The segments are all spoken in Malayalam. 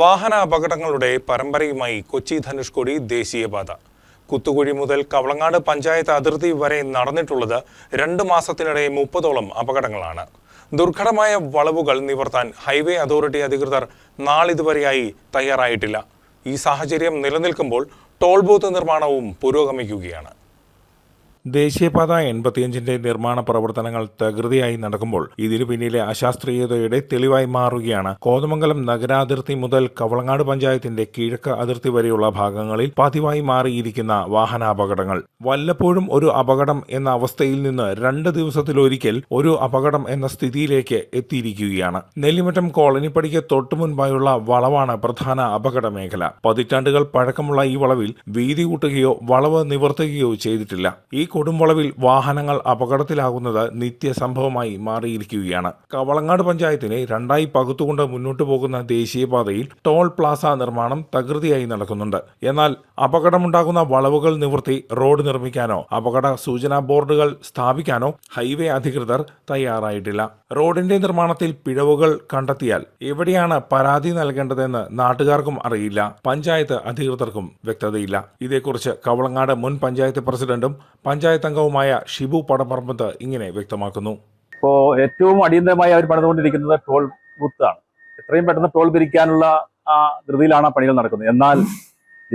വാഹന അപകടങ്ങളുടെ പരമ്പരയുമായി കൊച്ചി ധനുഷ്കോടി ദേശീയപാത കുത്തുകുഴി മുതൽ കവളങ്ങാട് പഞ്ചായത്ത് അതിർത്തി വരെ നടന്നിട്ടുള്ളത് രണ്ട് മാസത്തിനിടെ മുപ്പതോളം അപകടങ്ങളാണ്. ദുർഘടമായ വളവുകൾ നിവർത്താൻ ഹൈവേ അതോറിറ്റി അധികൃതർ നാളിതുവരെയായി തയ്യാറായിട്ടില്ല. ഈ സാഹചര്യം നിലനിൽക്കുമ്പോൾ ടോൾ ബൂത്ത് നിർമ്മാണവും പുരോഗമിക്കുകയാണ്. ദേശീയപാത എൺപത്തിയഞ്ചിന്റെ നിർമ്മാണ പ്രവർത്തനങ്ങൾ തകൃതിയായി നടക്കുമ്പോൾ ഇതിനു പിന്നിലെ അശാസ്ത്രീയതയുടെ തെളിവായി മാറുകയാണ്. കോതമംഗലം നഗരാതിർത്തി മുതൽ കവളങ്ങാട് പഞ്ചായത്തിന്റെ കിഴക്ക് അതിർത്തി വരെയുള്ള ഭാഗങ്ങളിൽ പതിവായി മാറിയിരിക്കുന്ന വാഹനാപകടങ്ങൾ. വല്ലപ്പോഴും ഒരു അപകടം എന്ന അവസ്ഥയിൽ നിന്ന് രണ്ട് ദിവസത്തിലൊരിക്കൽ ഒരു അപകടം എന്ന സ്ഥിതിയിലേക്ക് എത്തിയിരിക്കുകയാണ്. നെല്ലിമറ്റം കോളനിപ്പടിക്ക് തൊട്ടു മുൻപായുള്ള വളവാണ് പ്രധാന അപകട മേഖല പതിറ്റാണ്ടുകൾ പഴക്കമുള്ള ഈ വളവിൽ വീതി കൂട്ടുകയോ വളവ് നിവർത്തുകയോ ചെയ്തിട്ടില്ല. ഈ കൊടുംവളവിൽ വാഹനങ്ങൾ അപകടത്തിലാകുന്നത് നിത്യസംഭവമായി മാറിയിരിക്കുകയാണ്. കവളങ്ങാട് പഞ്ചായത്തിനെ രണ്ടായി പകുത്തുകൊണ്ട് മുന്നോട്ടു പോകുന്ന ദേശീയപാതയിൽ ടോൾ പ്ലാസ നിർമ്മാണം തകൃതിയായി നടക്കുന്നുണ്ട്. എന്നാൽ അപകടമുണ്ടാകുന്ന വളവുകൾ നിവർത്തി റോഡ് നിർമ്മിക്കാനോ അപകട സൂചനാ ബോർഡുകൾ സ്ഥാപിക്കാനോ ഹൈവേ അധികൃതർ തയ്യാറായിട്ടില്ല. റോഡിന്റെ നിർമ്മാണത്തിൽ പിഴവുകൾ കണ്ടെത്തിയാൽ എവിടെയാണ് പരാതി നൽകേണ്ടതെന്ന് നാട്ടുകാർക്കും അറിയില്ല. പഞ്ചായത്ത് അധികൃതർക്കും വ്യക്തതയില്ല. ഇതേക്കുറിച്ച് കവളങ്ങാട് മുൻ പഞ്ചായത്ത് പ്രസിഡന്റും പഞ്ചായത്ത് അംഗവുമായ ഷിബു പടപ്പറമ്പത്ത് ഇങ്ങനെ വ്യക്തമാക്കുന്നു. ഇപ്പോൾ ഏറ്റവും അടിയന്തരമായി അവർ പണിതുകൊണ്ടിരിക്കുന്നത് ടോൾ ബൂത്താണ്. എത്രയും പെട്ടെന്ന് ടോൾ പിരിക്കാനുള്ള ആ ധൃതിയിലാണ് പണികൾ നടക്കുന്നത്. എന്നാൽ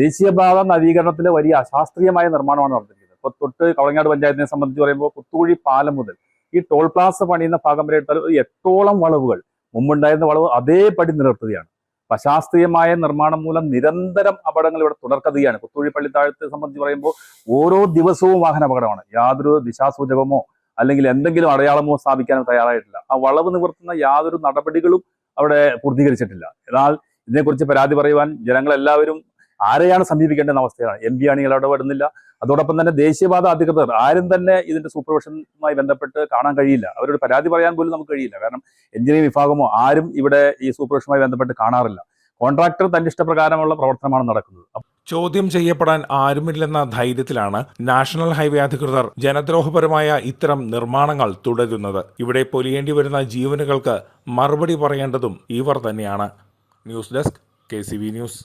ദേശീയപാത നവീകരണത്തിലെ വലിയ അശാസ്ത്രീയമായ നിർമ്മാണമാണ് നടന്നിരിക്കുന്നത്. ഇപ്പോൾ തൊട്ട് കളങ്ങാട് പഞ്ചായത്തിനെ സംബന്ധിച്ച് പറയുമ്പോൾ പുത്തൂഴി പാലം മുതൽ ഈ ടോൾ പ്ലാസ് പണിയുന്ന ഭാഗം വരെ എടുത്താൽ എട്ടോളം വളവുകൾ മുമ്പുണ്ടായിരുന്ന വളവ് അതേപടി നിലനിർത്തുകയാണ്. അപ്പൊ അശാസ്ത്രീയമായ നിർമ്മാണം മൂലം നിരന്തരം അപകടങ്ങൾ ഇവിടെ തുടർക്കഥയാണ്. പുത്തുഴി പള്ളിത്താഴത്തെ സംബന്ധിച്ച് പറയുമ്പോൾ ഓരോ ദിവസവും വാഹന അപകടമാണ്. യാതൊരു ദിശാസൂചകമോ അല്ലെങ്കിൽ എന്തെങ്കിലും അടയാളമോ സ്ഥാപിക്കാനോ തയ്യാറായിട്ടില്ല. ആ വളവ് നിവർത്തുന്ന യാതൊരു നടപടികളും അവിടെ പൂർത്തീകരിച്ചിട്ടില്ല. എന്നാൽ ഇതിനെക്കുറിച്ച് പരാതി പറയുവാൻ ജനങ്ങളെല്ലാവരും ആരെയാണ് സമീപിക്കേണ്ടെന്ന അവസ്ഥയാണ് എം പി ആണെങ്കിൽ ഇടപെടുന്നില്ല അതോടൊപ്പം തന്നെ ദേശീയപാത അധികൃതർ ആരും തന്നെ ഇതിന്റെ സൂപ്പർവിഷനുമായി ബന്ധപ്പെട്ട് കാണാൻ കഴിയില്ല. അവരോട് പരാതി പറയാൻ പോലും നമുക്ക് കഴിയില്ല. കാരണം എഞ്ചിനീയറിംഗ് വിഭാഗമോ ആരും ഇവിടെ ഈ സൂപ്പർവിഷനുമായി ബന്ധപ്പെട്ട് കാണാറില്ല. കോൺട്രാക്ടർ തന്റെ ഇഷ്ടപ്രകാരമുള്ള പ്രവർത്തനമാണ് നടക്കുന്നത്. ചോദ്യം ചെയ്യപ്പെടാൻ ആരുമില്ലെന്ന ധൈര്യത്തിലാണ് നാഷണൽ ഹൈവേ അധികൃതർ ജനദ്രോഹപരമായ ഇത്തരം നിർമ്മാണങ്ങൾ തുടരുന്നത്. ഇവിടെ പൊലിയേണ്ടി വരുന്ന ജീവനുകൾക്ക് മറുപടി പറയേണ്ടതും ഇവർ തന്നെയാണ്. News desk K news.